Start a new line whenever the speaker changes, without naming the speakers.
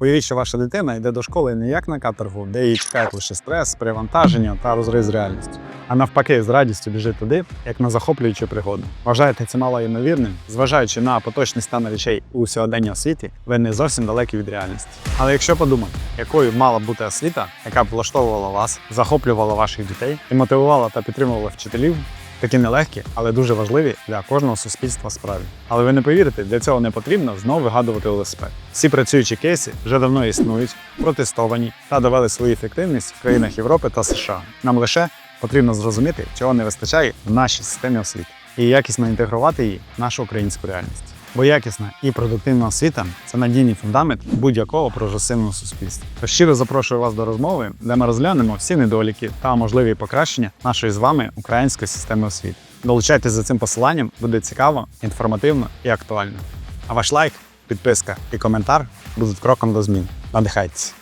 Уявіть, що ваша дитина йде до школи не як на каторгу, де її чекають лише стрес, перевантаження та розрив з реальністю. А навпаки, з радістю біжить туди, як на захоплюючу пригоду. Вважаєте це мало ймовірним? Зважаючи на поточний стан речей у сьогодення освіті, ви не зовсім далекі від реальності. Але якщо подумати, якою мала бути освіта, яка б влаштовувала вас, захоплювала ваших дітей і мотивувала та підтримувала вчителів, Такі нелегкі, але дуже важливі для кожного суспільства справі. Але ви не повірите, для цього не потрібно знову вигадувати велосипед. Всі працюючі кейси вже давно існують, протестовані та довели свою ефективність в країнах Європи та США. Нам лише потрібно зрозуміти, чого не вистачає в нашій системі освіти, і якісно інтегрувати її в нашу українську реальність. Бо якісна і продуктивна освіта це надійний фундамент будь-якого прогресивного суспільства. Тож щиро запрошую вас до розмови, де ми розглянемо всі недоліки та можливі покращення нашої з вами української системи освіти. Долучайтесь за цим посиланням, буде цікаво, інформативно і актуально. А ваш лайк, підписка і коментар будуть кроком до змін. Надихайтеся!